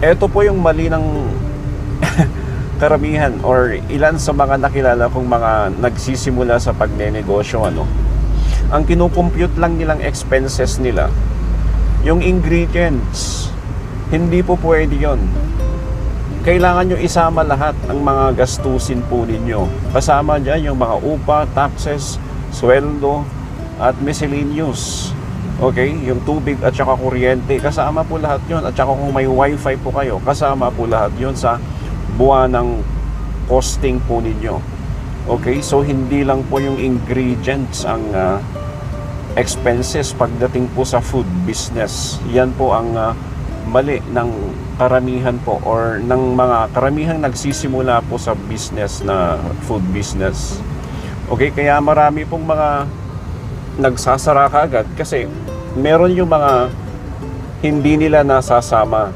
Ito po yung mali ng karamihan or ilan sa mga nakilala kong mga nagsisimula sa pagnenegosyo ano. Ang kinukompute lang nilang expenses nila yung ingredients. Hindi po pwede yon. Kailangan nyo isama lahat ng mga gastusin po ninyo. Kasama dyan yung mga upa, taxes, sweldo, at miscellaneous. Okay? Yung tubig at saka kuryente. Kasama po lahat yon At saka kung may wifi po kayo, kasama po lahat yon sa buwan ng costing po ninyo. Okay? So, hindi lang po yung ingredients ang ah, expenses pagdating po sa food business. Yan po ang ah, mali ng karamihan po or ng mga karamihang nagsisimula po sa business na food business. Okay, kaya marami pong mga nagsasara kagad kasi meron yung mga hindi nila nasasama